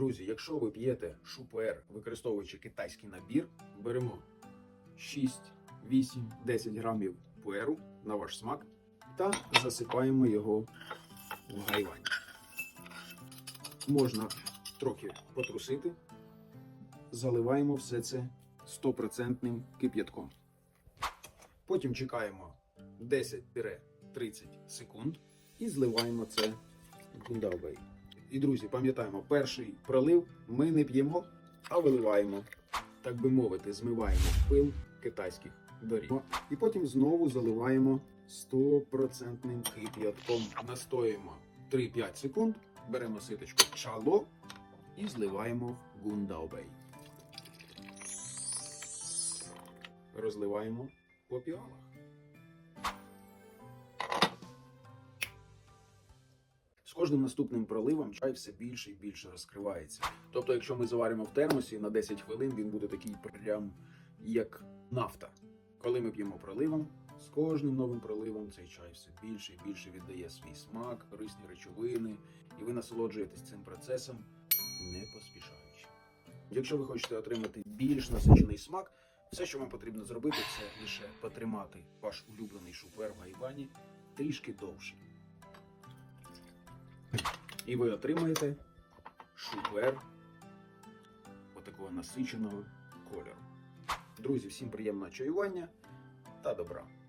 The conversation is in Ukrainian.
Друзі, якщо ви п'єте шупер, використовуючи китайський набір, беремо 6, 8, 10 грамів пуеру на ваш смак та засипаємо його в гайвань. Можна трохи потрусити, заливаємо все це 100% кип'ятком. Потім чекаємо 10-30 секунд і зливаємо це в гундалбей. І, друзі, пам'ятаємо, перший пролив ми не п'ємо, а виливаємо, так би мовити, змиваємо пил китайських доріг. І потім знову заливаємо 100% кип'ятком. Настоїмо 3-5 секунд, беремо ситочку чало і зливаємо в гундаобей. Розливаємо по піалах. З кожним наступним проливом чай все більше і більше розкривається. Тобто, якщо ми заваримо в термосі на 10 хвилин, він буде такий прям як нафта. Коли ми п'ємо проливом, з кожним новим проливом цей чай все більше і більше віддає свій смак, корисні речовини, і ви насолоджуєтесь цим процесом не поспішаючи. Якщо ви хочете отримати більш насичений смак, все, що вам потрібно зробити, це лише потримати ваш улюблений шупер в гайвані трішки довше. І ви отримаєте шупер отакого насиченого кольору. Друзі, всім приємного чаювання та добра!